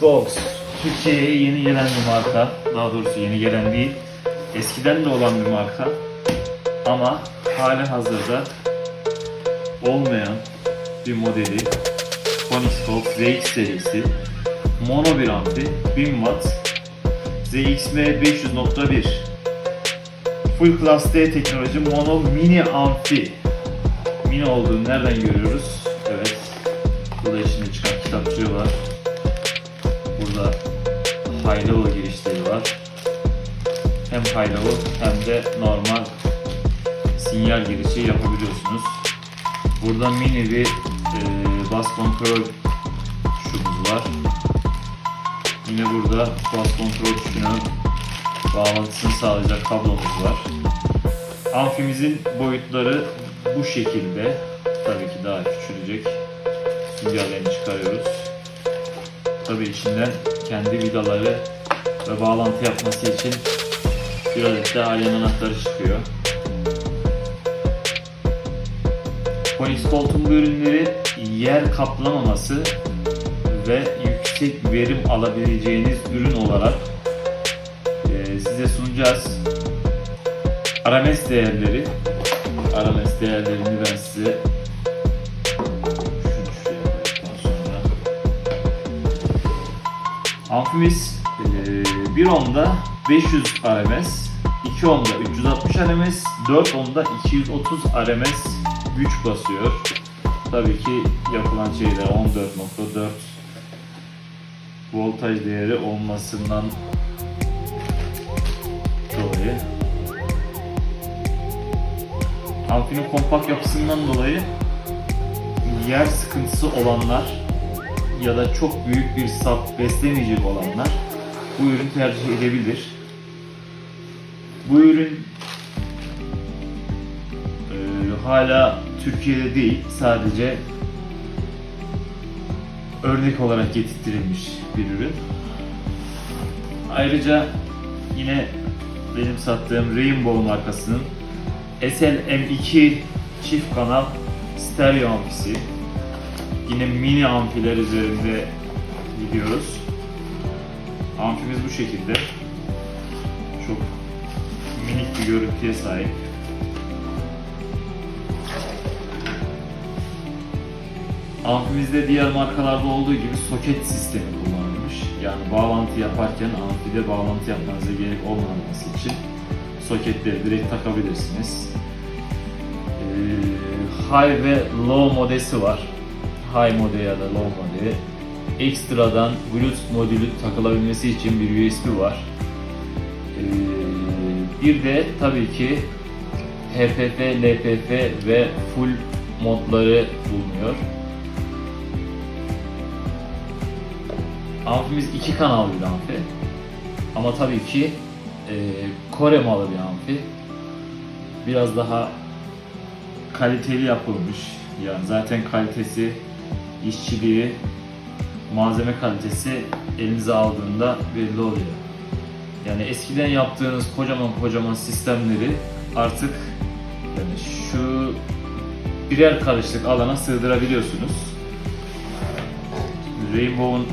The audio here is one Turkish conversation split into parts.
Phoenix Türkiye'ye yeni gelen bir marka. Daha doğrusu yeni gelen değil. Eskiden de olan bir marka. Ama hali hazırda olmayan bir modeli. Phoenix ZX serisi. Mono bir amfi. 1000 watt. ZXM 500.1 Full Class D teknoloji mono mini amfi. Mini olduğunu nereden görüyoruz? Evet. Burada içinde çıkan kitapçığı var. Burada high girişleri var. Hem high hem de normal sinyal girişi yapabiliyorsunuz. Burada mini bir e, bas kontrol tuşumuz var. Yine burada bas kontrol tuşuna bağlantısını sağlayacak kablomuz var. Amfimizin boyutları bu şekilde. Tabii ki daha küçülecek. Süngerlerini çıkarıyoruz. Tabii içinden kendi vidaları ve bağlantı yapması için bir adet de alien anahtarı çıkıyor. Phoenix Colt'un bu ürünleri yer kaplamaması ve yüksek verim alabileceğiniz ürün olarak e, size sunacağız. RMS değerleri RMS değerlerini ben size Amfimiz e, bir onda 500 RMS 2 onda 360 RMS 4 onda 230 RMS güç basıyor. Tabii ki yapılan şeyler 14.4 voltaj değeri olmasından dolayı amfinin kompakt yapısından dolayı yer sıkıntısı olanlar ya da çok büyük bir sap beslemeyecek olanlar bu ürün tercih edebilir. Bu ürün e, hala Türkiye'de değil sadece örnek olarak getirtilmiş bir ürün. Ayrıca yine benim sattığım Rainbow markasının SLM2 çift kanal stereo amfisi. Yine mini amfiler üzerinde gidiyoruz. Amfimiz bu şekilde. Çok minik bir görüntüye sahip. Amfimizde diğer markalarda olduğu gibi soket sistemi kullanılmış. Yani bağlantı yaparken amfide bağlantı yapmanıza gerek olmaması için soketleri direkt takabilirsiniz. Ee, high ve low modesi var. High mode ya da low mode. Ekstradan Bluetooth modülü takılabilmesi için bir USB var. Ee, bir de tabii ki HPF, LPF ve full modları bulunuyor. Amfimiz iki kanallı bir amfi. Ama tabii ki e, Kore malı bir amfi. Biraz daha kaliteli yapılmış. Yani zaten kalitesi, işçiliği, malzeme kalitesi elinize aldığında belli oluyor. Yani eskiden yaptığınız kocaman kocaman sistemleri artık yani şu birer karışlık alana sığdırabiliyorsunuz. Rainbow'un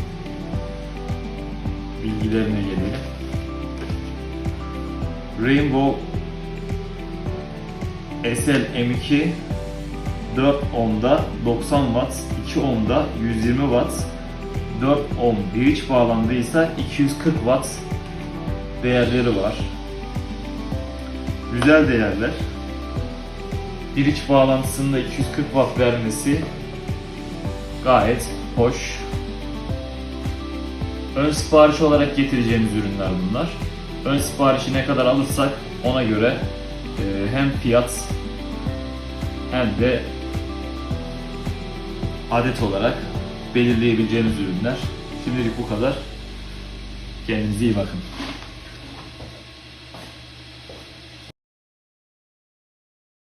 bilgilerine gelelim. Rainbow SL M2 4 ohm'da 90 watt, 2 ohm'da 120 watt, 4 ohm bridge bağlandıysa 240 watt değerleri var. Güzel değerler. Bridge bağlantısında 240 watt vermesi gayet hoş. Ön sipariş olarak getireceğimiz ürünler bunlar. Ön siparişi ne kadar alırsak ona göre hem fiyat hem de adet olarak belirleyebileceğimiz ürünler. Şimdilik bu kadar. Kendinize iyi bakın.